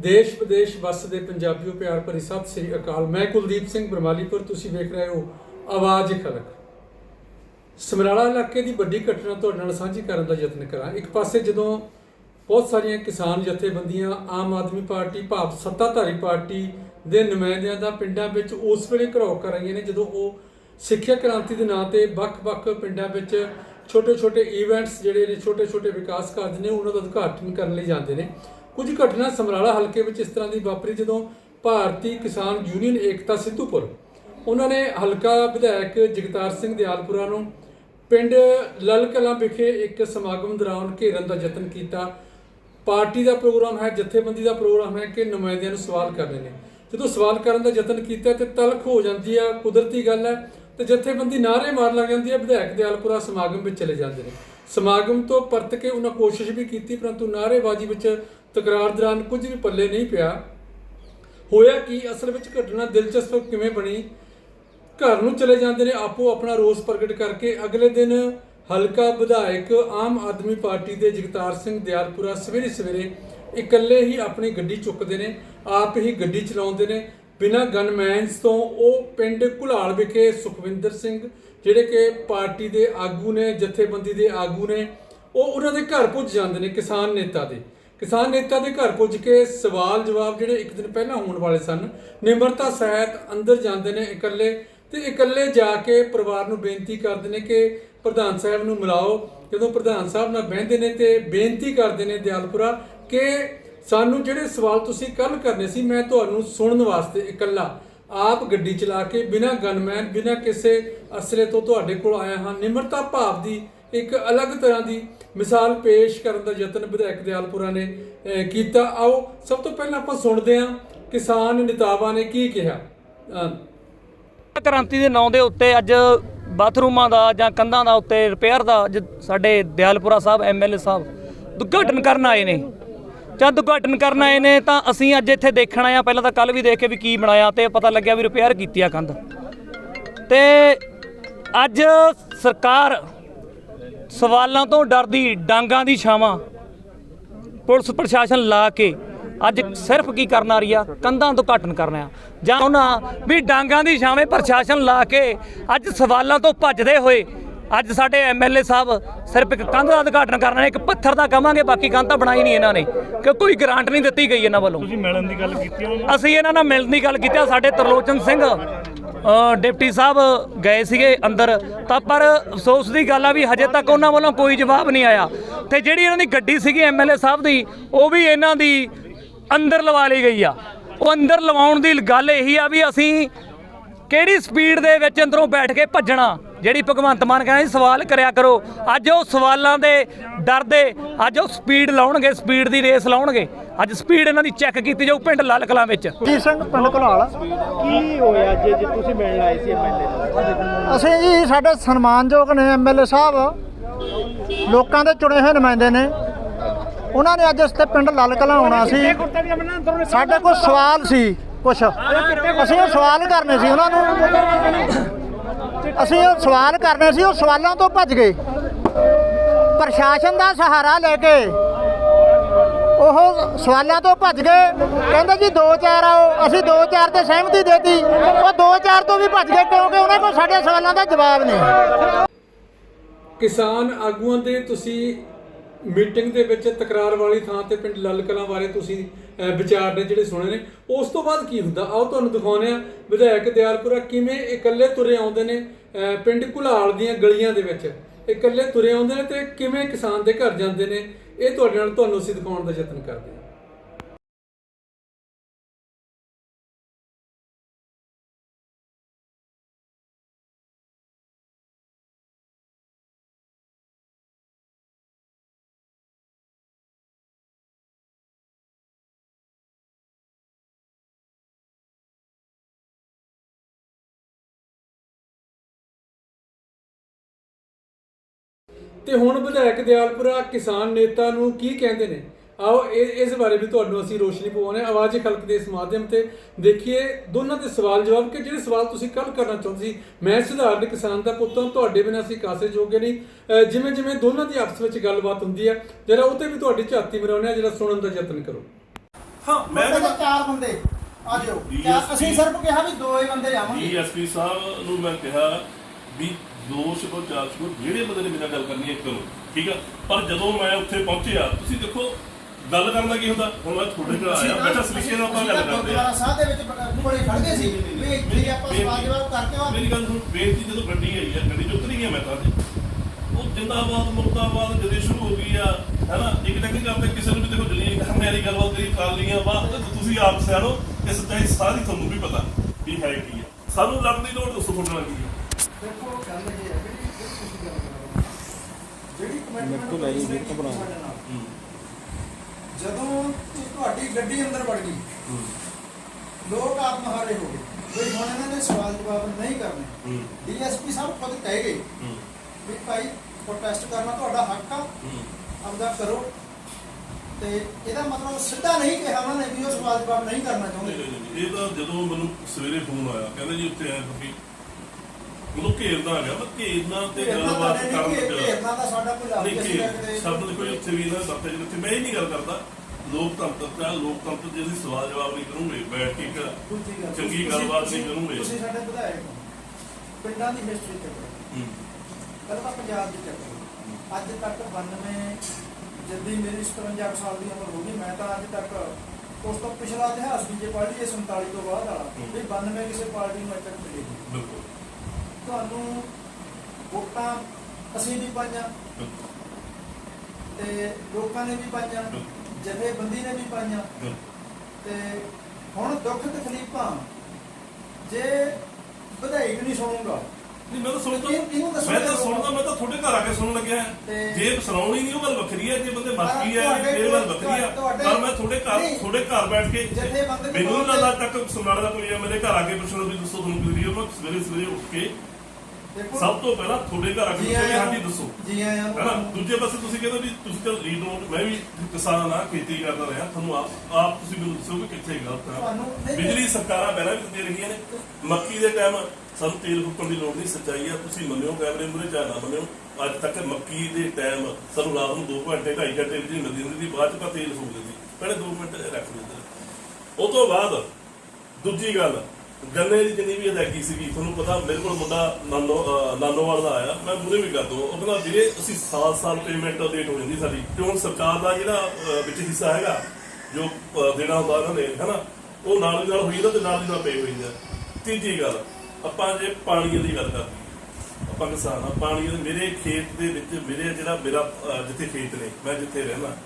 ਦੇਸ਼ ਵਿਦੇਸ਼ ਵਸਦੇ ਪੰਜਾਬੀਓ ਪਿਆਰ ਭਰੀ ਸਤਿ ਸ੍ਰੀ ਅਕਾਲ। ਮੈਂ ਕੁਲਦੀਪ ਸਿੰਘ ਬਰਮਾਲੀਪੁਰ, ਤੁਸੀਂ ਵੇਖ ਰਹੇ ਹੋ ਆਵਾਜ਼ ਖਲਕ। ਸਮਰਾਲਾ ਇਲਾਕੇ ਦੀ ਵੱਡੀ ਘਟਨਾ ਤੁਹਾਡੇ ਨਾਲ ਸਾਂਝੀ ਕਰਨ ਦਾ ਯਤਨ ਕਰਾਂ। ਇੱਕ ਪਾਸੇ ਜਦੋਂ ਬਹੁਤ ਸਾਰੀਆਂ ਕਿਸਾਨ ਜਥੇਬੰਦੀਆਂ, ਆਮ ਆਦਮੀ ਪਾਰਟੀ, ਭਾਵ ਸੱਤਾਧਾਰੀ ਪਾਰਟੀ ਦੇ ਨੁਮਾਇੰਦਿਆਂ ਦਾ ਪਿੰਡਾਂ ਵਿੱਚ ਉਸ ਵੇਲੇ ਘਰਾਓ ਕਰ ਰਹੀਆਂ ਨੇ, ਜਦੋਂ ਉਹ ਸਿੱਖਿਆ ਕ੍ਰਾਂਤੀ ਦੇ ਨਾਂ ਤੇ ਵੱਖ-ਵੱਖ ਪਿੰਡਾਂ ਵਿੱਚ ਛੋਟੇ-ਛੋਟੇ ਇਵੈਂਟਸ ਜਿਹੜੇ ਨੇ, ਛੋਟੇ-ਛੋਟੇ ਵਿਕਾਸ ਕਾਰਜ ਨੇ, ਉਹਨਾਂ ਦਾ ਉਦਘਾਟਨ ਕਰਨ ਲਈ ਜਾਂਦੇ ਨੇ। ਕੁਝ ਘਟਨਾ ਸਮਰਾਲਾ ਹਲਕੇ ਵਿੱਚ ਇਸ ਤਰ੍ਹਾਂ ਦੀ ਵਾਪਰੀ ਜਦੋਂ ਭਾਰਤੀ ਕਿਸਾਨ ਯੂਨੀਅਨ ਏਕਤਾ ਸਿੱਧੂਪੁਰ ਉਹਨਾਂ ਨੇ ਹਲਕਾ ਵਿਧਾਇਕ ਜਗਤਾਰ ਸਿੰਘ ਦਿਆਲਪੁਰਾ ਨੂੰ ਪਿੰਡ ਲਲ ਕਲਾਂ ਵਿਖੇ ਇੱਕ ਸਮਾਗਮ ਦੌਰਾਨ ਘੇਰਨ ਦਾ ਯਤਨ ਕੀਤਾ। ਪਾਰਟੀ ਦਾ ਪ੍ਰੋਗਰਾਮ ਹੈ, ਜਥੇਬੰਦੀ ਦਾ ਪ੍ਰੋਗਰਾਮ ਹੈ ਕਿ ਨੁਮਾਇੰਦਿਆਂ ਨੂੰ ਸਵਾਲ ਕਰਨੇ ਨੇ। ਜਦੋਂ ਸਵਾਲ ਕਰਨ ਦਾ ਯਤਨ ਕੀਤਾ ਤੇ ਤਲਖ ਹੋ ਜਾਂਦੀ ਆ, ਕੁਦਰਤੀ ਗੱਲ ਹੈ ਤੇ ਜਥੇਬੰਦੀ ਨਾਅਰੇ ਮਾਰ ਲੱਗ ਜਾਂਦੀ ਹੈ ਵਿਧਾਇਕ ਦਿਆਲਪੁਰਾ ਸਮਾਗਮ ਵਿੱਚ ਚਲੇ ਜਾਂਦੇ ਨੇ। ਸਮਾਗਮ ਤੋਂ ਪਰਤ ਕੇ ਉਹਨਾਂ ਕੋਸ਼ਿਸ਼ ਵੀ ਕੀਤੀ, ਪਰੰਤੂ ਨਾਅਰੇਬਾਜ਼ੀ ਵਿੱਚ ਤਕਰਾਰ ਦੌਰਾਨ ਕੁਝ ਵੀ ਪੱਲੇ ਨਹੀਂ ਪਿਆ। ਹੋਇਆ ਕਿ? ਅਸਲ ਵਿੱਚ ਘਟਨਾ ਦਿਲਚਸਪ ਕਿਵੇਂ ਬਣੀ? ਘਰ ਨੂੰ ਚਲੇ ਜਾਂਦੇ ਨੇ, ਆਪੋ ਆਪਣਾ ਰੋਸ ਪ੍ਰਗਟ ਕਰਕੇ ਅਗਲੇ ਦਿਨ ਹਲਕਾ ਵਿਧਾਇਕ ਆਮ ਆਦਮੀ ਪਾਰਟੀ ਦੇ ਜਗਤਾਰ ਸਿੰਘ ਦਿਆਲਪੁਰਾ ਸਵੇਰੇ ਸਵੇਰੇ ਇਕੱਲੇ ਹੀ ਆਪਣੀ ਗੱਡੀ ਚੁੱਕਦੇ ਨੇ, ਆਪ ਹੀ ਗੱਡੀ ਚਲਾਉਂਦੇ ਨੇ। ਬਿਨਾਂ ਗਨਮੈਨਸ ਤੋਂ ਉਹ ਪਿੰਡ ਘੁਲਾਲ ਵਿਖੇ ਸੁਖਵਿੰਦਰ ਸਿੰਘ, ਜਿਹੜੇ ਕਿ ਪਾਰਟੀ ਦੇ ਆਗੂ ਨੇ, ਜਥੇਬੰਦੀ ਦੇ ਆਗੂ ਨੇ, ਉਹ ਉਹਨਾਂ ਦੇ ਘਰ ਪੁੱਜ ਜਾਂਦੇ ਨੇ ਕਿਸਾਨ ਨੇਤਾ ਦੇ। ਕਿਸਾਨ ਨੇਤਾ ਦੇ ਘਰ ਪੁੱਜ ਕੇ ਸਵਾਲ ਜਵਾਬ ਜਿਹੜੇ ਇੱਕ ਦਿਨ ਪਹਿਲਾਂ ਹੋਣ ਵਾਲੇ ਸਨ, ਨਿਮਰਤਾ ਸਹਿਤ ਅੰਦਰ ਜਾਂਦੇ ਨੇ ਇਕੱਲੇ ਤੇ ਇਕੱਲੇ ਜਾ ਕੇ ਪਰਿਵਾਰ ਨੂੰ ਬੇਨਤੀ ਕਰਦੇ ਨੇ ਕਿ ਪ੍ਰਧਾਨ ਸਾਹਿਬ ਨੂੰ ਮਿਲਾਓ। ਜਦੋਂ ਪ੍ਰਧਾਨ ਸਾਹਿਬ ਨਾਲ ਬਹਿੰਦੇ ਨੇ ਤੇ ਬੇਨਤੀ ਕਰਦੇ ਨੇ ਦਿਆਲਪੁਰਾ ਕਿ ਸਾਨੂੰ ਜਿਹੜੇ ਸਵਾਲ ਤੁਸੀਂ ਕੱਲ ਕਰਨੇ ਸੀ, ਮੈਂ ਤੁਹਾਨੂੰ ਸੁਣਨ ਵਾਸਤੇ ਇਕੱਲਾ। ਆਪ ਗੱਡੀ ਚਲਾ ਕੇ ਬਿਨਾਂ ਗਨਮੈਨ, ਬਿਨਾਂ ਕਿਸੇ ਅਸਲੇ ਤੋਂ ਤੁਹਾਡੇ ਕੋਲ ਆਇਆ ਹਾਂ। ਨਿਮਰਤਾ ਭਾਵ ਦੀ ਇੱਕ ਅਲੱਗ ਤਰ੍ਹਾਂ ਦੀ ਮਿਸਾਲ ਪੇਸ਼ ਕਰਨ ਦਾ ਯਤਨ ਵਿਧਾਇਕ ਦਿਆਲਪੁਰਾ ਨੇ ਕੀਤਾ। ਆਓ, ਸਭ ਤੋਂ ਪਹਿਲਾਂ ਆਪਾਂ ਸੁਣਦੇ ਹਾਂ ਕਿਸਾਨ ਨੇਤਾਵਾਂ ਨੇ ਕੀ ਕਿਹਾ। ਕ੍ਰਾਂਤੀ ਦੇ ਨਾਂ ਦੇ ਉੱਤੇ ਅੱਜ ਬਾਥਰੂਮਾਂ ਦਾ ਜਾਂ ਕੰਧਾਂ ਦਾ ਉੱਤੇ ਰਿਪੇਅਰ ਦਾ ਅੱਜ ਸਾਡੇ ਦਿਆਲਪੁਰਾ ਸਾਹਿਬ ਐਮਐਲਏ ਸਾਹਿਬ ਉਦਘਾਟਨ ਕਰਨ ਆਏ ਨੇ। ਜਦ ਉਦਘਾਟਨ ਕਰਨ ਆਏ ਨੇ ਤਾਂ ਅਸੀਂ ਅੱਜ ਇੱਥੇ ਦੇਖਣ ਆਏ ਆ ਪਹਿਲਾਂ ਤਾਂ ਕੱਲ ਵੀ ਦੇਖ ਕੇ ਵੀ ਕੀ ਬਣਾਇਆ ਤੇ ਪਤਾ ਲੱਗਿਆ ਵੀ ਰਿਪੇਅਰ ਕੀਤੀ ਆ ਕੰਧ। ਤੇ ਅੱਜ ਸਰਕਾਰ ਸਵਾਲਾਂ ਤੋਂ ਡਰਦੀ ਡਾਂਗਾਂ ਦੀ ਛਾਵਾਂ। ਪੁਲਿਸ ਪ੍ਰਸ਼ਾਸਨ ਲਾ ਕੇ ਅੱਜ ਸਿਰਫ ਕੀ ਕਰਨ ਆ ਰਹੀ ਆ? ਕੰਧਾਂ ਤੋਂ ਘਟਨ ਕਰਨਾ ਜਾਂ ਉਹਨਾਂ ਵੀ ਡਾਂਗਾਂ ਦੀ ਛਾਵੇਂ ਪ੍ਰਸ਼ਾਸਨ ਲਾ ਕੇ ਅੱਜ ਸਵਾਲਾਂ ਤੋਂ ਭੱਜਦੇ ਹੋਏ ਅੱਜ ਸਾਡੇ ਐਮਐਲਏ ਸਾਹਿਬ ਸਿਰਫ ਇੱਕ ਕੰਧ ਦਾ ਉਦਘਾਟਨ ਕਰਨਾ ਇੱਕ ਪੱਥਰ ਦਾ ਕਵਾਂਗੇ ਬਾਕੀ ਕੰਧ ਤਾਂ ਬਣਾਈ ਨਹੀਂ ਇਹਨਾਂ ਨੇ ਕਿ ਕੋਈ ਗ੍ਰਾਂਟ ਨਹੀਂ ਦਿੱਤੀ ਗਈ ਇਹਨਾਂ ਵੱਲੋਂ। ਤੁਸੀਂ ਮਿਲਣ ਦੀ ਗੱਲ ਕੀਤੀ ਉਹਨਾਂ ਅਸੀਂ ਇਹਨਾਂ ਨਾਲ ਮਿਲਣ ਦੀ ਗੱਲ ਕੀਤੀ ਸਾਡੇ ਤਰਲੋਚਨ ਸਿੰਘ ਡਿਪਟੀ ਸਾਹਿਬ ਗਏ ਸੀਗੇ ਅੰਦਰ ਤਾਂ ਪਰ ਅਫਸੋਸ ਦੀ ਗੱਲ ਆ ਵੀ ਹਜੇ ਤੱਕ ਉਹਨਾਂ ਵੱਲੋਂ ਕੋਈ ਜਵਾਬ ਨਹੀਂ ਆਇਆ। ਤੇ ਜਿਹੜੀ ਇਹਨਾਂ ਦੀ ਗੱਡੀ ਸੀਗੀ ਐਮਐਲਏ ਸਾਹਿਬ ਦੀ ਉਹ ਵੀ ਇਹਨਾਂ ਦੀ ਅੰਦਰ ਲਵਾ ਲਈ ਗਈ ਆ। ਉਹ ਅੰਦਰ ਲਵਾਉਣ ਦੀ ਗੱਲ ਇਹੀ ਆ ਵੀ ਅਸੀਂ ਕਿਹੜੀ ਸਪੀਡ ਦੇ ਵਿੱਚ ਅੰਦਰੋਂ ਬੈਠ ਕੇ ਭੱਜਣਾ। ਜਿਹੜੀ ਭਗਵੰਤ ਮਾਨ ਕਹਿੰਦਾ ਸੀ ਸਵਾਲ ਕਰਿਆ ਕਰੋ। ਅੱਜ ਉਹ ਸਵਾਲਾਂ ਦੇ ਡਰ ਦੇ ਅੱਜ ਉਹ ਸਪੀਡ ਲਾਉਣਗੇ ਸਪੀਡ ਦੀ ਰੇਸ ਲਾਉਣਗੇ। ਅੱਜ ਸਪੀਡ ਇਹਨਾਂ ਦੀ ਚੈੱਕ ਕੀਤੀ ਜਾਊ ਪਿੰਡ ਲਾਲ ਕਲਾਂ ਵਿੱਚ। ਜੀ ਸਿੰਘ ਪਿੰਡ ਘਲਾਲ। ਕੀ ਹੋਇਆ ਜੇ ਜੇ ਤੁਸੀਂ ਮਿਲਣ ਆਏ ਸੀ ਐਮਐਲਏ ਅਸੀਂ ਜੀ ਸਾਡੇ ਸਨਮਾਨਯੋਗ ਨੇ ਐਮਐਲਏ ਸਾਹਿਬ। ਲੋਕਾਂ ਦੇ ਚੁਣੇ ਹੋਏ ਨੁਮਾਇੰਦੇ ਨੇ। ਉਹਨਾਂ ਨੇ ਅੱਜ ਇਸ ਤੇ ਪਿੰਡ ਲਾਲ ਕਲਾਂ ਆਉਣਾ ਸੀ। ਸਾਡੇ ਕੋਲ ਸਵਾਲ ਸੀ ਕੁਛ। ਅਸੀਂ ਉਹ ਸਵਾਲ ਕਰਨੇ ਸੀ ਉਹਨਾਂ ਨੂੰ। ਅਸੀਂ ਉਹ ਸਵਾਲ ਕਰਨੇ ਸੀ, ਉਹ ਸਵਾਲਾਂ ਤੋਂ ਭੱਜ ਗਏ। ਪ੍ਰਸ਼ਾਸਨ ਦਾ ਸਹਾਰਾ ਲੈ ਕੇ ਉਹ ਸਵਾਲਾਂ ਤੋਂ ਭੱਜ ਗਏ। ਕਹਿੰਦੇ ਜੀ 2-4 ਆਓ, ਅਸੀਂ 2-4 ਤੇ ਸਹਿਮਤੀ ਦੇਤੀ। ਉਹ 2-4 ਤੋਂ ਵੀ ਭੱਜ ਗਏ ਕਿਉਂਕਿ ਉਹਨਾਂ ਕੋਲ ਸਾਡੇ ਸਵਾਲਾਂ ਦਾ ਜਵਾਬ ਨਹੀਂ। ਕਿਸਾਨ ਆਗੂਆਂ ਦੇ ਤੁਸੀਂ ਮੀਟਿੰਗ ਦੇ ਵਿੱਚ ਤਕਰਾਰ ਵਾਲੀ ਥਾਂ ਤੇ ਪਿੰਡ ਲੱਲ ਕਲਾਂ ਬਾਰੇ ਤੁਸੀਂ ਵਿਚਾਰ ਨੇ ਜਿਹੜੇ ਸੁਣੇ ਨੇ, ਉਸ ਤੋਂ ਬਾਅਦ ਕੀ ਹੁੰਦਾ? ਆਓ ਤੁਹਾਨੂੰ ਦਿਖਾਉਂਦੇ ਆ ਵਿਧਾਇਕ ਦਿਆਲਪੁਰਾ ਕਿਵੇਂ ਇਕੱਲੇ ਤੁਰੇ ਆਉਂਦੇ ਨੇ? ਪਿੰਡ ਘੁਲਾਲ ਦੀਆਂ ਗਲੀਆਂ ਦੇ ਵਿੱਚ। ਇਕੱਲੇ ਤੁਰੇ ਆਉਂਦੇ ਨੇ ਤੇ ਕਿਵੇਂ ਕਿਸਾਨ ਦੇ ਘਰ ਜਾਂਦੇ ਨੇ, ਇਹ ਤੁਹਾਡੇ ਨਾਲ ਤੁਹਾਨੂੰ ਅਸੀਂ ਦਿਖਾਉਣ ਦਾ ਯਤਨ ਕਰਦੇ ਹਾਂ। ਤੇ ਹੁਣ ਵਿਧਾਇਕ ਦਿਆਲਪੁਰਾ ਕਿਸਾਨ ਨੇਤਾ ਨੂੰ ਕੀ ਕਹਿੰਦੇ ਨੇ? ਆਓ ਇਸ ਬਾਰੇ ਵੀ ਤੁਹਾਨੂੰ ਅਸੀਂ ਰੋਸ਼ਨੀ ਪਾਉਣੇ ਆਵਾਜ਼ ਖਲਕ ਦੇ ਇਸ ਮਾਧਿਅਮ ਤੇ। ਦੇਖੀਏ ਦੋਨਾਂ ਦੇ ਸਵਾਲ ਜਵਾਬ ਕਿ ਜਿਹੜੇ ਸਵਾਲ ਤੁਸੀਂ ਕੱਲ ਕਰਨਾ ਚਾਹੁੰਦੇ ਸੀ ਮੈਂ ਸੁਧਾਰਨ ਕਿਸਾਨ ਦਾ ਪੁੱਤ ਹਾਂ ਤੁਹਾਡੇ ਬਿਨਾਂ ਅਸੀਂ ਕਾਸੇ ਜੋਗੇ ਨਹੀਂ। ਜਿਵੇਂ ਜਿਵੇਂ ਦੋਨਾਂ ਦੀ ਆਪਸ ਵਿੱਚ ਗੱਲਬਾਤ ਹੁੰਦੀ ਹੈ ਜਰਾ ਉਹ ਤੇ ਵੀ ਤੁਹਾਡੀ ਝਾਤੀ ਮਰਾਉਣੇ ਆ ਜਿਹੜਾ ਸੁਣਨ ਦਾ ਯਤਨ ਕਰੋ। ਹਾਂ ਮੈਂ ਕਹਿੰਦਾ ਚਾਰ ਬੰਦੇ ਆ ਜਾਓ। ਅਸੀਂ ਸਿਰਫ ਕਿਹਾ ਵੀ ਦੋ ਹੀ ਬੰਦੇ ਆਵਾਂਗੇ। ਡੀਐਸਪੀ ਸਾਹਿਬ ਨੂੰ ਮੈਂ ਕਿਹਾ ਵੀ ਦੋ ਸ਼ਬਦ ਚਾਰ ਸ਼ਬਦ ਜਿਹੜੇ ਬੰਦੇ ਨੇ ਮੇਰੇ ਨਾਲ ਗੱਲ ਕਰਨੀ ਹੈ ਕਰੋ ਠੀਕ ਆ? ਪਰ ਜਦੋਂ ਮੈਂ ਉੱਥੇ ਪਹੁੰਚਿਆ ਤੁਸੀਂ ਦੇਖੋ ਗੱਲ ਕਰਨ ਦਾ ਕੀ ਹੁੰਦਾ? ਹੁਣ ਮੈਂ ਤੁਹਾਡੇ ਕੋਲ ਆਇਆ ਬੈਠਾ ਸਲੀਕੇ ਨਾਲ ਆਪਾਂ ਗੱਲ ਕਰਦੇ ਆ ਸਾਹਿਬ ਦੇ ਵਿੱਚ ਕੋਲੇ ਖੜ ਗਏ ਸੀ। ਵੀ ਇੱਥੇ ਆਪਾਂ ਸਵਾਲ ਜਵਾਬ ਕਰਕੇ ਵਾ ਮੇਰੀ ਗੱਲ ਸੁਣ ਬੇਨਤੀ ਜਦੋਂ ਗੱਡੀ ਆਈ ਆ ਗੱਡੀ ਚੋਂ ਉਤਰੀ ਗਿਆ ਮੈਂ ਤਾਂ ਉਹ ਜਿੰਦਾਬਾਦ ਮੁਰਦਾਬਾਦ ਜਦੋਂ ਸ਼ੁਰੂ ਹੋ ਗਈ ਆ ਹੈਨਾ? ਇੱਕ ਟੈਕਨਿਕ ਆਪਣੇ ਕਿਸੇ ਨੂੰ ਵੀ ਦੇਖੋ ਦਲੀਲ ਕਰਨੇ ਵਾਲੀ ਗੱਲਬਾਤ ਕਰੀ ਕਰ ਲਈਆਂ ਬਾਅਦ ਤੁਸੀਂ ਆਪ ਸਿਆਣੋ ਕਿ ਸੱਚਾਈ ਸਾਰੀ ਤੁਹਾਨੂੰ ਵੀ ਪਤਾ ਵੀ ਹੈ ਕੀ ਆ। ਸਾਨੂੰ ਲੜਨ ਦੀ ਲੋੜ ਦੱਸੋ ਤੁਹਾਡੇ ਨਾਲ ਕੀ ਆ। ਦੇਖੋ ਗੱਲ ਇਹ ਹੈ ਜਿਹੜੀ ਜਿਹੜੀ ਤੁਸੀਂ ਗੱਲ ਕਰ। ਰਹੇ ਹੋ। ਜਿਹੜੀ ਕਮਿਟਮੈਂਟ ਤੋਂ ਲੈ ਲਈ ਜਿਹੜੀ ਬਣਾ ਜਦੋਂ ਤੁਹਾਡੀ ਗੱਡੀ ਅੰਦਰ ਵੜ ਗਈ ਲੋਕ ਆਪ ਮਹਾਰੇ ਹੋ ਗਏ। ਵੀ ਹੁਣ ਇਹਨਾਂ ਨੇ ਸਵਾਲ ਜਵਾਬ ਨਹੀਂ ਕਰਨੇ। ਡੀਐਸਪੀ ਸਾਹਿਬ ਖੁਦ ਕਹਿ ਗਏ ਵੀ ਭਾਈ ਪ੍ਰੋਟੈਸਟ ਕਰਨਾ ਤੁਹਾਡਾ ਹੱਕ ਆ। ਆਪਦਾ ਕਰੋ। ਤੇ ਇਹਦਾ ਮਤਲਬ ਸਿੱਧਾ ਨਹੀਂ ਕਿਹਾ ਉਹਨਾਂ ਨੇ ਵੀ ਉਹ ਸਵਾਲ ਜਵਾਬ ਨਹੀਂ ਕਰਨਾ ਚਾਹੁੰਦੇ। ਇਹ ਤਾਂ ਜਦੋਂ ਮੈਨੂੰ ਸਵੇਰੇ ਫੋਨ ਆਇਆ ਕਹਿੰਦੇ ਜੀ ਉੱਥੇ ਆਏ ਤੁਸੀਂ ਮੈਨੂੰ ਘੇਰਦਾ ਗਿਆ ਮੈਂ ਘੇਰਨਾ ਤੇ ਗੱਲਬਾਤ ਕਰਨ ਚ ਘੇਰਨਾ ਤਾਂ ਸਾਡਾ ਕੋਈ ਨਹੀਂ ਅਸੀਂ ਘੇਰ ਸ਼ਬਦ ਕੋਈ ਉੱਥੇ ਵੀ ਨਾ ਵਰਤੇ ਜਿੱਥੇ ਮੈਂ ਇਹ ਨਹੀਂ ਗੱਲ ਕਰਦਾ ਲੋਕਤੰਤਰ ਦਾ ਲੋਕਤੰਤਰ ਜੇ ਅਸੀਂ ਸਵਾਲ ਜਵਾਬ ਨਹੀਂ ਕਰੂੰਗੇ ਬੈਠ ਕੇ ਇੱਕ ਚੰਗੀ ਗੱਲਬਾਤ ਨਹੀਂ ਕਰੂੰਗੇ। ਤੁਸੀਂ ਸਾਡੇ ਵਿਧਾਇਕ ਹੋ। ਪਿੰਡਾਂ ਦੀ ਹਿਸਟਰੀ ਚੱਕੋ ਹੂੰ, ਪਹਿਲਾਂ ਤਾਂ ਪੰਜਾਬ ਦੀ ਚੱਕੋ ਅੱਜ ਤੱਕ 92 ਜੱਦੀ ਮੇਰੀ 57 ਸਾਲ ਦੀ ਉਮਰ ਹੋ ਗਈ ਮੈਂ ਤਾਂ ਅੱਜ ਤੱਕ ਉਸ ਤੋਂ ਪਿਛਲਾ ਇਤਿਹਾਸ ਵੀ ਜੇ ਪੜ੍ਹ ਲਈਏ 47 ਤੋਂ ਬਾਅਦ ਵਾਲਾ ਹੂੰ। ਵੀ 92 ਕਿਸੇ ਪਾਰਟੀ ਨੂੰ ਅੱਜ ਤੱਕ ਮਿਲੀ ਨਹੀਂ। ਬਿਲਕੁਲ ਤੁਹਾਨੂੰ ਵੋਟਾਂ ਅਸੀਂ ਵੀ ਪਾਈਆਂ। ਤੇ ਲੋਕਾਂ ਨੇ ਵੀ ਪਾਈਆਂ, ਜਥੇਬੰਦੀ ਨੇ ਵੀ ਪਾਈਆਂ। ਤੇ ਹੁਣ ਦੁੱਖ ਤਕਲੀਫਾਂ, ਜੇ ਵਧਾਈ ਨਹੀਂ ਸੁਣੂਗਾ ਨਹੀਂ ਮੈਂ ਤਾਂ ਸੁਣਦਾ ਇਹ- ਇਹਨੂੰ ਦੱਸੋ ਮੈਂ ਤਾਂ? ਸੁਣਦਾ ਮੈਂ ਤਾਂ ਤੁਹਾਡੇ ਘਰ ਆ ਕੇ ਸੁਣਨ ਲੱਗਿਆ ਜੇ ਸੁਣਾਉਣੀ ਨਹੀਂ ਉਹ ਗੱਲ ਵੱਖਰੀ ਹੈ ਜੇ ਬੰਦੇ ਮਰਕੀ ਹੈ ਇਹ ਗੱਲ ਵੱਖਰੀ ਤੁਹਾਡੇ- ਪਰ ਮੈਂ ਤੁਹਾਡੇ ਘਰ। ਤੁਹਾਡੇ ਘਰ ਬੈਠ ਕੇ ਮੈਨੂੰ ਨਾ ਤੇ- ਤੱਕ ਸਮਰਾਲਾ ਦਾ ਕੋਈ ਹੈ, ਮੇਰੇ ਘਰ ਆ ਕੇ ਪੁੱਛਣਾ ਵੀ ਦੱਸੋ ਤੁਹਾਨੂੰ ਕੀ ਵੀਡੀਓ ਮੈਂ ਸਵੇਰੇ ਸਵੇਰੇ ਉੱਠ ਕੇ ਸਭ ਤੋਂ ਪਹਿਲਾਂ ਤੁਹਾਡੇ ਘਰ ਆ ਕੇ ਆਇਆਂ ਹਾਂਜੀ ਦੱਸੋ ਜੀ ਆਇਆਂ ਨੂੰ। ਹੈਨਾ ਦੂਜੇ ਪਾਸੇ ਤੁਸੀਂ ਕਹਿੰਦੇ ਵੀ ਤੁਸੀਂ ਤਾਂ ਲੀਡ ਹੋ ਮੈਂ ਵੀ ਕਿਸਾਨ ਆ ਖੇਤੀ ਕਰਦਾ ਰਿਹਾ ਤੁਹਾਨੂੰ ਆਪ ਆਪ ਤੁਸੀਂ ਮੈਨੂੰ ਦੱਸੋ ਕਿ ਕਿੱਥੇ ਗਲਤ ਆ ਬਿਜਲੀ ਸਰਕਾਰਾਂ ਪਹਿਲਾਂ ਵੀ ਦੇ ਰਹੀਆਂ ਨੇ ਮੱਕੀ ਦੇ ਟਾਈਮ ਸਾਨੂੰ ਤੇਲ ਫੁੱਕਣ ਦੀ ਲੋੜ ਨਹੀਂ, ਸੱਚਾਈ ਆ, ਤੁਸੀਂ ਮੰਨਿਓ ਕੈਮਰੇ ਮੂਰੇ ਜਾਂ ਨਾ ਮੰਨਿਓ, ਅੱਜ ਤੱਕ ਮੱਕੀ ਦੇ ਟਾਈਮ ਸਾਨੂੰ ਰਾਤ ਨੂੰ 2 ਘੰਟੇ 2.5 ਘੰਟੇ ਬਿਜਲੀ ਮਿਲਦੀ ਹੁੰਦੀ ਸੀ, ਬਾਅਦ ਚ ਤਾਂ ਤੇਲ ਫੂਕ ਦਿੰਦੀ। ਪਹਿਲੇ 2 ਮਿੰਟ ਰੱਖ ਦਿੰਦੇ ਉਹ ਤੋਂ ਬਾਅਦ ਦੂਜੀ ਗੱਲ, ਗੰਨੇ ਦੀ ਜਿੰਨੀ ਵੀ ਅਦਾਇਗੀ ਸੀਗੀ, ਤੁਹਾਨੂੰ ਪਤਾ ਮੇਰੇ ਕੋਲ ਮੁੰਡਾ ਨਾਨੋ ਨਾਨੋਵਾਲ ਦਾ ਆਇਆ, ਮੈਂ ਮੂਰੇ ਵੀ ਕਰ ਦੋ। ਉਹ ਕਹਿੰਦਾ, ਵੀਰੇ, ਅਸੀਂ ਸਾਲ ਸਾਲ ਪੇਮੈਂਟ ਲੇਟ ਹੋ ਜਾਂਦੀ ਸਾਡੀ। ਤੇ ਹੁਣ ਸਰਕਾਰ ਦਾ ਜਿਹੜਾ ਵਿੱਚ ਹਿੱਸਾ ਹੈਗਾ, ਜੋ ਦੇਣਾ ਹੁੰਦਾ ਇਹਨਾਂ ਨੇ, ਹਨਾ, ਉਹ ਨਾਲ ਦੀ ਨਾਲ ਹੋਈ ਜਾਂਦਾ ਤੇ ਨਾਲ ਦੀ ਨਾਲ ਪੇ ਹੋਈ ਜਾਂਦਾ। ਤੀਜੀ ਗੱਲ ਆਪਾਂ ਜੇ ਪਾਣੀ ਦੀ ਗੱਲ ਕਰਦੇ ਆਪਾਂ ਕਿਸਾਨ ਆ ਪਾਣੀ ਦੇ ਮੇਰੇ ਖੇਤ ਦੇ ਵਿੱਚ ਮੇਰੇ ਜਿਹੜਾ ਮੇਰਾ ਜਿੱਥੇ ਖੇਤ ਨੇ, ਮੈਂ ਜਿੱਥੇ ਰਹਿਣਾ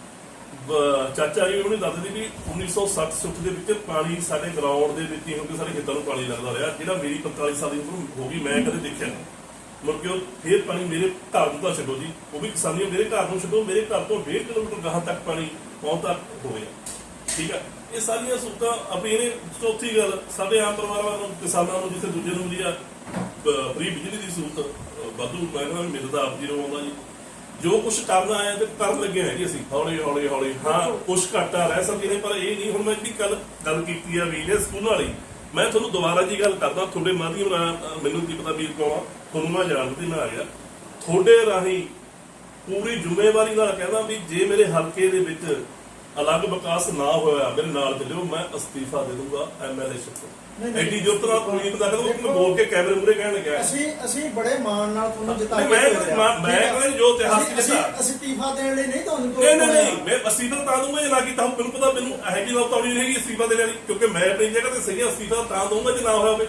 ਚਾਚਾ ਜੀ ਉਹਨੇ ਦੱਸਦੇ ਸੀ ਵੀ 1960 ਦੇ ਵਿੱਚ ਪਾਣੀ ਸਾਡੇ ਗਰਾਊਂਡ ਦੇ ਵਿੱਚ ਹੀ ਹੋ ਸਾਡੇ ਖੇਤਾਂ ਨੂੰ ਪਾਣੀ ਲੱਗਦਾ ਰਿਹਾ, ਜਿਹੜਾ ਮੇਰੀ 45 ਸਾਲ ਦੀ ਉਮਰ ਹੋ ਗਈ, ਮੈਂ ਕਦੇ ਦੇਖਿਆ ਨਹੀਂ। ਮੁੜ ਕੇ ਉਹ ਫੇਰ ਪਾਣੀ ਮੇਰੇ ਘਰ ਨੂੰ ਤਾਂ ਛੱਡੋ ਜੀ, ਉਹ ਵੀ ਕਿਸਾਨੀ ਮੇਰੇ ਘਰ ਨੂੰ ਛੱਡੋ, ਮੇਰੇ ਘਰ ਤੋਂ 1.5 ਕਿਲੋਮੀਟਰ ਗਾਹਾਂ ਤੱਕ ਪਾਣੀ ਪਹੁੰਚਦਾ ਹੋ ਗਿਆ ਠੀਕ ਆ? ਇਹ ਸਾਰੀਆਂ ਸਹੂਲਤਾਂ ਆਪਣੀ ਇਹਨੇ ਚੌਥੀ ਗੱਲ, ਸਾਡੇ ਆਮ ਪਰਿਵਾਰਾਂ ਨੂੰ, ਕਿਸਾਨਾਂ ਨੂੰ, ਜਿੱਥੇ ਦੂਜੇ ਨੂੰ ਮਿਲੀ ਆ ਫ੍ਰੀ ਬਿਜਲੀ ਦੀ ਸਹੂਲਤ ਵਾਧੂ ਮੈਂ ਮਿਲਦਾ ਆਪ ਜੀ ਨੂੰ ਆਉਂਦਾ ਜੀ। ਜੋ ਕੁਝ ਕਰਨਾ ਆਇਆ ਤੇ ਕਰਨ ਲੱਗੇ ਹਾਂ ਜੀ ਅਸੀਂ, ਹੌਲੀ ਹੌਲੀ ਹੌਲੀ। ਹਾਂ ਕੁਝ ਘਾਟਾ ਰਹਿ ਸਕਦੇ ਨੇ, ਪਰ ਇਹ ਨਹੀਂ, ਹੁਣ ਮੈਂ ਜਿਹੜੀ ਕੱਲ ਗੱਲ ਕੀਤੀ ਆ ਵੀਰ ਸਕੂਲ ਵਾਲੀ, ਮੈਂ ਤੁਹਾਨੂੰ ਦੁਬਾਰਾ ਜੀ ਗੱਲ ਕਰਦਾ, ਤੁਹਾਡੇ ਮਾਧਿਅਮ ਨਾਲ ਮੈਨੂੰ ਕੀ ਪਤਾ ਵੀਰ ਕੌਣ ਤੁਹਾਨੂੰ ਮੈਂ ਜਾਣਦੀ, ਮੈਂ ਆ ਗਿਆ। ਤੁਹਾਡੇ ਰਾਹੀਂ ਪੂਰੀ ਜ਼ਿੰਮੇਵਾਰੀ ਨਾਲ ਕਹਿੰਦਾ ਵੀ ਜੇ ਮੇਰੇ ਹਲਕੇ ਦੇ ਵਿੱਚ ਅਲੱਗ ਵਿਕਾਸ ਨਾ ਹੋਇਆ ਮੇਰੇ ਨਾਲ ਚੱਲਿਓ ਮੈਂ ਅਸਤੀਫਾ ਦੇ ਦੂੰਗਾ ਐਮਐਲਏ ਸ਼ਿਪ। ਐਡੀ ਜੁਰਤ ਨਾਲ ਕੋਈ ਬੰਦਾ ਕਹਿੰਦਾ ਮੈਂ ਬੋਲ ਕੇ ਕੈਮਰੇ ਮੂਰੇ ਕਹਿਣ ਲੱਗਿਆ ਅਸੀਂ ਅਸੀਂ ਬੜੇ ਮਾਣ ਨਾਲ ਤੁਹਾਨੂੰ ਜਿਤਾ ਕੇ ਮੈਂ-। ਮੈਂ-? ਕਹਿੰਦਾ ਜੋ ਇਤਿਹਾਸ ਅਸੀਂ- ਚ ਅਸੀਂ ਅਸਤੀਫਾ ਦੇਣ ਲਈ ਨਹੀਂ ਤੁਹਾਨੂੰ ਨਹੀਂ ਨਹੀਂ ਨਹੀਂ ਮੈਂ ਅਸਤੀਫਾ ਤਾਂ ਦੂੰਗਾ ਜੇ ਨਾ ਕੀਤਾ ਮੈਨੂੰ ਪਤਾ ਮੈਨੂੰ ਇਹੋ ਜਿਹੀ ਲੋਕ ਨਹੀਂ ਹੈਗੀ ਅਸਤੀਫਾ ਦੇਣ ਵਾਲੀ ਕਿਉਂਕਿ ਮੈਂ ਆਪਣੀ ਜਗ੍ਹਾ ਤੇ ਸਹੀ ਅਸਤੀਫਾ ਤਾਂ ਦਊਂਗਾ ਜੇ ਨਾ ਹੋਇਆ ਹੋਵੇ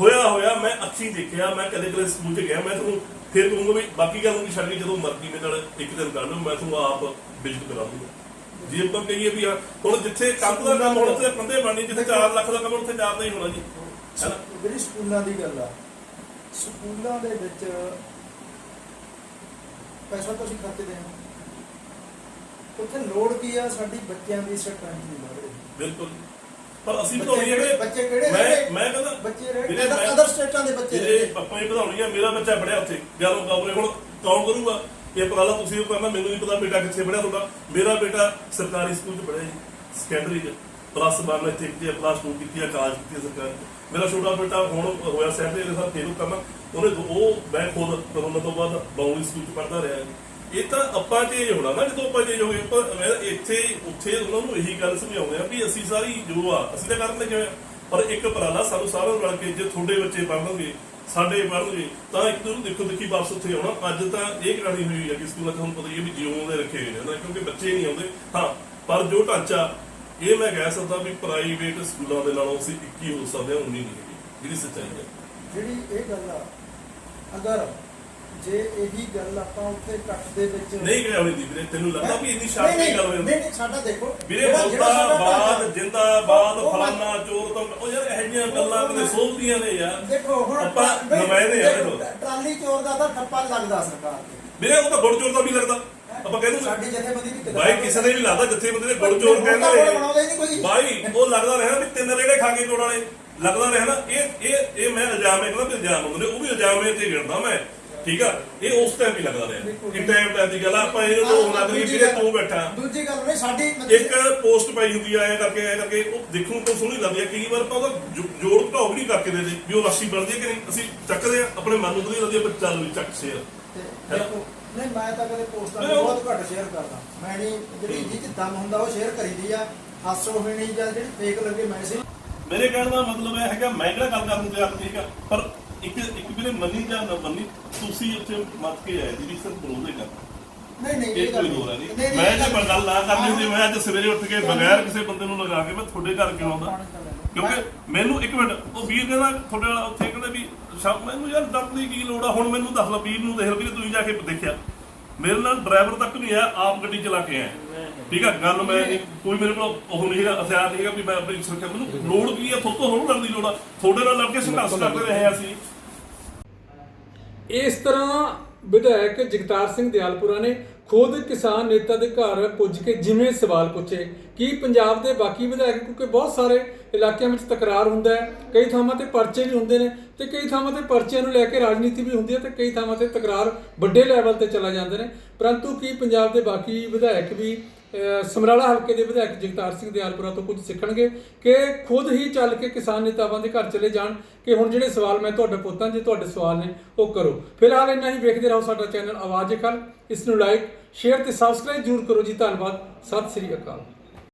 ਹੋਇਆ ਹੋਇਆ ਮੈਂ ਅੱਖੀ ਦੇਖਿਆ ਮੈਂ ਕਦੇ ਕਦੇ ਸਕੂਲ 'ਚ ਗਿਆ ਮੈਂ ਤੁਹਾਨੂੰ ਫਿਰ ਕਹੂੰਗਾ ਵੀ ਬਾਕੀ ਗੱਲ ਨੂੰ ਛੱਡ ਕੇ ਜਦੋਂ ਮਰਜ਼ੀ ਮੇਰੇ ਨਾਲ ਇੱਕ ਦਿਨ ਕਰ ਲਓ ਮੈਂ ਤੁਹਾਨੂੰ ਆਪ ਵਿਜ਼ਿਟ ਕਰਾ ਦੂੰਗਾ ਜੇ ਆਪਾਂ ਕਹੀਏ ਵੀ ਹਾਂ, ਹੁਣ ਜਿੱਥੇ ਕੰਮ ਦਾ ਕੰਮ ਹੁਣ ਉੱਥੇ ਬੰਦੇ ਬਣਨੀ ਜਿੱਥੇ 4 ਲੱਖ ਦਾ ਕੰਮ ਉੱਥੇ 4 ਨਹੀਂ ਹੋਣਾ ਜੀ। ਹੈਨਾ ਜਿਹੜੀ ਸਕੂਲਾਂ ਦੀ ਗੱਲ ਆ ਸਕੂਲਾਂ ਦੇ ਵਿੱਚ ਪੈਸਾ ਤਾਂ ਅਸੀਂ ਖਰਚਦੇ ਹਾਂ ਉੱਥੇ ਲੋੜ ਕੀ ਆ ਸਾਡੀ ਬੱਚਿਆਂ ਦੀ ਸਟਰੈਂਥ ਦੀ ਲੋੜ ਹੈ। ਬਿਲਕੁਲ। ਪਰ ਅਸੀਂ ਵਧਾਉਣੀ ਹੈ ਕਿਹੜੇ- ਬੱਚੇ ਕਿਹੜੇ ਮੈਂ? ਮੈਂ ਕਹਿੰਦਾ ਬੱਚੇ ਮੈਂ- ਅਦਰ ਸਟੇਟਾਂ ਦੇ ਬੱਚੇ ਜਿਹੜੇ ਰਹੇ ਪੱਪਾ ਹੀ ਵਧਾਉਣੀ ਆ ਮੇਰਾ ਬੱਚਾ ਪੜਿਆ ਉੱਥੇ ਜਦੋਂ ਗਾਉਰੇ ਹੁਣ ਕੌਣ ਕਰੂਗਾ। ਇਹ ਪਰਾਲਾ ਤੁਸੀਂ ਉਹ ਕਰਨਾ ਮੈਨੂੰ ਨਹੀਂ ਪਤਾ ਬੇਟਾ ਕਿੱਥੇ ਪੜਿਆ ਤੁਹਾਡਾ? ਮੇਰਾ ਬੇਟਾ ਸਰਕਾਰੀ ਸਕੂਲ 'ਚ ਪੜਿਆ ਜੀ ਸੈਕੰਡਰੀ 'ਚ। ਪਲੱਸ 1 ਇੱਥੇ ਕੀਤੀ ਹੈ ਪਲੱਸ 2 ਕੀਤੀ ਹੈ ਕਾਲਜ ਕੀਤੀ ਹੈ ਸਰਕਾਰੀ ਮੇਰਾ ਛੋਟਾ ਬੇਟਾ ਹੁਣ ਹੋਇਆ ਸੈਕੰਡਰੀ ਦੇ ਸਾਥ ਫੇਰੂ ਕਰਨਾ ਉਹਨੇ ਉਹ ਮੈਂ ਖੁਦ ਕਰੋਨਾ ਤੋਂ ਬਾਅਦ ਬਾਉਲੀ ਸਕੂਲ 'ਚ ਪੜਦਾ ਰਿਹਾ ਜੀ। ਇਹ ਤਾਂ ਆਪਾਂ ਚੇਂਜ ਹੋਣਾ ਨਾ, ਜਦੋਂ ਆਪਾਂ ਚੇਂਜ ਹੋ ਗਏ, ਆਪਾਂ ਮੈਂ ਇੱਥੇ ਉੱਥੇ ਉਹਨਾਂ ਨੂੰ ਇਹੀ ਗੱਲ ਸਮਝਾਉਂਦੇ ਆ ਵੀ ਅਸੀਂ ਸਾਰੀ ਜੋ ਆ, ਅਸੀਂ ਤਾਂ ਕਰਨ ਲੱਗੇ ਹੋਏ ਪਰ ਇੱਕ ਪਰਾਲਾ ਸਾਨੂੰ ਸਾਰਿਆਂ ਨੂੰ ਰਲ ਕੇ, ਜੇ ਤੁਹਾਡੇ ਬੱਚੇ ਪੜਨਗੇ ਸਾਡੇ ਪੜ੍ਹਨਗੇ ਤਾਂ ਇੱਕ ਨੂੰ ਦੇਖੋ ਦੇਖੀ ਵਾਪਸ ਉੱਥੇ ਆਉਣਾ। ਅੱਜ ਤਾਂ ਇਹ ਕਹਾਣੀ ਹੋਈ ਹੈ ਕਿ ਸਕੂਲਾਂ 'ਚ ਤੁਹਾਨੂੰ ਪਤਾ ਹੀ ਹੈ ਵੀ ਜਿਉਂ ਦੇ ਰੱਖੇ ਹੋਏ ਨੇ ਨਾ ਕਿਉਂਕਿ ਬੱਚੇ ਨਹੀਂ ਆਉਂਦੇ। ਹਾਂ ਪਰ ਜੋ ਢਾਂਚਾ ਇਹ ਮੈਂ ਕਹਿ ਸਕਦਾ ਵੀ ਪ੍ਰਾਈਵੇਟ ਸਕੂਲਾਂ ਦੇ ਨਾਲੋਂ ਅਸੀਂ 21 ਹੋ ਸਕਦੇ ਹਾਂ 19 ਨਹੀਂ ਜਿਹੜੀ ਸੱਚਾਈ ਹੈ। ਜਿਹੜੀ ਇਹ ਗੱਲ ਆ ਅਗਰ ਜੇ ਇਹੀ ਗੱਲ ਆਪਾਂ ਉੱਥੇ ਇਕੱਠ ਦੇ ਵਿੱਚ ਨਹੀਂ ਕਹਿ ਹੋਣੀ ਦੀ ਵੀਰੇ ਤੈਨੂੰ ਲੱਗਦਾ ਵੀ ਇੰਨੀ ਸ਼ਾਰਪ ਗੱਲ ਹੋ ਜਾਂਦੀ ਨਹੀਂ ਨਹੀਂ ਸਾਡਾ ਦੇਖੋ ਵੀਰੇ ਜਿੰਦਾਬਾਦ ਉਹ- ਉਹ ਮੈਂ- ਫਲਾਨਾ ਚੋਰ ਇਹੋ ਜਿਹੀਆਂ ਗੱਲਾਂ ਕਿਤੇ ਸੋਭਦੀਆਂ ਨੇ ਯਾਰ। ਦੇਖੋ ਹੁਣ ਆਪਾਂ ਨੁਮਾਇੰਦੇ ਆ ਦੇਖੋ, ਟਰਾਲੀ ਚੋਰ ਦਾ ਤਾਂ ਠੱਪਾ ਲੱਗਦਾ ਸਰਕਾਰ ਤੇ। ਵੀਰੇ ਉਹ ਤਾਂ ਗੁੜ ਚੋਰ ਦਾ ਵੀ ਲੱਗਦਾ। ਆਪਾਂ ਕਹਿੰਦੇ ਸਾਡੀ ਜਥੇਬੰਦੀ ਵੀ ਬਾਈ ਕਿਸੇ ਨੇ ਵੀ ਲੱਗਦਾ ਜਿੱਥੇ ਬੰਦੇ ਨੇ ਗੁੜ ਚੋਰ ਕਹਿੰਦੇ। ਬਾਈ ਉਹ ਲੱਗਦਾ ਰਿਹਾ ਵੀ ਤਿੰਨ ਰੇੜੇ ਖਾ ਕੇ ਗੁੜ ਵਾਲੇ ਲੱਗਦਾ ਰਿਹਾ ਨਾ ਇਹ ਇਹ ਇਹ ਮੈਂ ਇਲਜ਼ਾਮ ਹੈ ਕਹਿੰਦਾ ਵੀ ਇਲਜ਼ਾਮ ਹੁੰਦੇ ਉਹ ਵੀ ਇਲਜ਼ਾਮ ਇਹ ਤੇ ਗਿਣਦਾ ਮੈਂ। ਠੀਕ ਆ? ਇਹ ਉਸ ਟਾਈਮ ਵੀ ਲੱਗਦਾ ਰਿਹਾ। ਇੱਕ ਟਾਈਮ ਟਾਈਮ ਦੀ ਗੱਲ ਆ, ਆਪਾਂ ਇਹਨੂੰ ਤੋਂ ਲੱਗ ਰਹੀ ਵੀਰੇ ਤੂੰ ਬੈਠਾ। ਦੂਜੀ ਗੱਲ ਨਹੀਂ ਸਾਡੀ ਇੱਕ ਪੋਸਟ ਪਾਈ ਹੁੰਦੀ ਆ ਐ ਕਰਕੇ ਐ ਕਰਕੇ ਉਹ ਦੇਖਣ ਤੋਂ ਸੋਹਣੀ ਲੱਗਦੀ ਆ। ਕਈ ਵਾਰ ਆਪਾਂ ਉਹਦਾ ਜੋੜ ਘਟਾਓ ਵੀ ਨਹੀਂ ਕਰਕੇ ਦੇ ਦੇ ਵੀ ਉਹ ਰਾਸ਼ੀ ਬਣਦੀ ਹੈ ਕਿ ਨਹੀਂ। ਅਸੀਂ ਚੱਕਦੇ ਆ ਆਪਣੇ ਮਨ ਨੂੰ ਵਧੀਆ ਲੱਗਦੀ ਆ ਪਰ ਚੱਲ ਵੀ ਚੱਕ ਸ਼ੇਅਰ ਤੇ ਨਹੀਂ ਮੈਂ ਤਾਂ ਕਦੇ ਪੋਸਟਾਂ ਨੂੰ ਬਹੁਤ ਘੱਟ ਸ਼ੇਅਰ ਕਰਦਾ। ਮੈਂ ਨਹੀਂ ਜਿਹੜੀ ਜੀ ਚ ਦਮ ਹੁੰਦਾ ਉਹ ਸ਼ੇਅਰ ਕਰੀਦੀ ਆ। ਹਾਸੋ ਹੋਣੀ ਜਾਂ ਜਿਹੜੀ ਫੇਕ ਲੱਗੇ ਮੈਸੇਜ ਮੇਰੇ ਕਹਿਣ ਦਾ ਮਤਲਬ ਇਹ ਹੈਗਾ ਮੈਂ ਕਿਹੜਾ ਗੱਲ ਕਰਨ ਨੂੰ ਤਿਆਰ ਨਹੀਂ ਹੈਗਾ ਪਰ ਵੀਰੇ ਮੰਨੀ ਜਾਂ ਨਾ ਮੰਨੀ ਤੁਸੀਂ ਉੱਥੇ ਮੱਤ ਕੇ ਆਏ ਜੀ ਵੀ ਸਿਰਫ ਬਰੋਦੇ ਕਰ। ਨਹੀਂ ਨਹੀਂ ਇਹ ਕੋਈ ਮੈਂ ਜੇ ਗੱਲ ਨਾ ਕਰਨੀ ਹੁੰਦੀ ਮੈਂ ਅੱਜ ਸਵੇਰੇ ਉੱਠ ਕੇ ਬਗੈਰ ਕਿਸੇ ਬੰਦੇ ਨੂੰ ਲਗਾ ਕੇ ਮੈਂ ਤੁਹਾਡੇ ਘਰ ਕਿਉਂ ਆਉਂਦਾ? ਕਿਉਂਕਿ ਮੈਨੂੰ ਇੱਕ ਮਿੰਟ ਉਹ ਵੀਰ ਕਹਿੰਦਾ ਤੁਹਾਡੇ ਵਾਲਾ ਉੱਥੇ ਕਹਿੰਦਾ ਵੀ ਸ਼ਾਮ ਮੈਨੂੰ ਯਾਰ ਡਰ ਦੀ ਕੀ ਲੋੜ ਆ? ਹੁਣ ਮੈਨੂੰ ਦੱਸ ਲਓ ਵੀਰ ਨੂੰ ਦੇਖ ਲਓ ਵੀਰੇ ਤੁਸੀਂ ਜਾ ਕੇ ਦੇਖਿਆ। ਮੇਰੇ ਨਾਲ ਡਰਾਈਵਰ ਤੱਕ ਨਹੀਂ ਆਇਆ ਆਪ ਗੱਡੀ ਚਲਾ ਕੇ ਆਇਆ। ਠੀਕ ਆ ਗੱਲ ਮੈਂ ਨਹੀਂ ਕੋਈ ਮੇਰੇ ਕੋਲ ਉਹ ਨਹੀਂ ਹੈਗਾ ਹਥਿਆਰ ਨਹੀਂ ਹੈਗਾ ਵੀ ਮੈਂ ਆਪਣੀ ਸੁਰੱਖਿਆ ਮੈਨੂੰ ਲੋੜ ਕੀ ਆ? ਤੁਹਾਡੇ ਤੋਂ ਹੋਰ ਲੜਨ ਦੀ ਲੋੜ ਆ। ਤੁਹਾਡੇ ਨਾਲ ਲੜ ਕੇ ਸੰਘਰਸ਼ ਕਰਦੇ ਰਹੇ ਹਾਂ ਅਸੀਂ। ਇਸ ਤਰ੍ਹਾਂ ਵਿਧਾਇਕ ਜਗਤਾਰ ਸਿੰਘ ਦਿਆਲਪੁਰਾ ਨੇ ਖੁਦ ਕਿਸਾਨ ਨੇਤਾ ਦੇ ਘਰ ਪੁੱਜ ਕੇ ਜਿਵੇਂ ਸਵਾਲ ਪੁੱਛੇ, ਕਿ ਪੰਜਾਬ ਦੇ ਬਾਕੀ ਵਿਧਾਇਕ, ਕਿਉਂਕਿ ਬਹੁਤ ਸਾਰੇ ਇਲਾਕਿਆਂ ਵਿੱਚ ਤਕਰਾਰ ਹੁੰਦਾ ਹੈ, ਕਈ ਥਾਵਾਂ ਤੇ ਪਰਚੇ ਵੀ ਹੁੰਦੇ ਨੇ ਤੇ ਕਈ ਥਾਵਾਂ ਤੇ ਪਰਚਿਆਂ ਨੂੰ ਲੈ ਕੇ ਰਾਜਨੀਤੀ ਵੀ ਹੁੰਦੀ ਹੈ ਤੇ ਕਈ ਥਾਵਾਂ ਤੇ ਤਕਰਾਰ ਵੱਡੇ ਲੈਵਲ ਤੇ ਚਲਾ ਜਾਂਦੇ ਨੇ। ਪਰੰਤੂ ਕੀ ਪੰਜਾਬ ਦੇ ਬਾਕੀ ਵਿਧਾਇਕ ਵੀ ਸਮਰਾਲਾ ਹਲਕੇ ਦੇ ਵਿਧਾਇਕ ਜਗਤਾਰ ਸਿੰਘ ਦਿਆਲਪੁਰਾ ਤੋਂ ਕੁਝ ਸਿੱਖਣਗੇ ਕਿ ਖੁਦ ਹੀ ਚੱਲ ਕੇ ਕਿਸਾਨ ਨੇਤਾਵਾਂ ਦੇ ਘਰ ਚਲੇ ਜਾਣ ਕਿ ਹੁਣ ਜਿਹੜੇ ਸਵਾਲ ਮੈਂ ਤੁਹਾਡੇ ਪੁੱਤਾਂ ਜੇ ਤੁਹਾਡੇ ਸਵਾਲ ਨੇ ਉਹ ਕਰੋ। ਫਿਲਹਾਲ ਇੰਨਾ ਹੀ, ਵੇਖਦੇ ਰਹੋ ਸਾਡਾ ਚੈਨਲ ਆਵਾਜ਼ ਖਲ ਇਸ ਨੂੰ ਲਾਈਕ ਸ਼ੇਅਰ ਤੇ ਸਬਸਕ੍ਰਾਈਬ ਜ਼ਰੂਰ ਕਰੋ ਜੀ। ਧੰਨਵਾਦ। ਸਤਿ ਸ੍ਰੀ ਅਕਾਲ।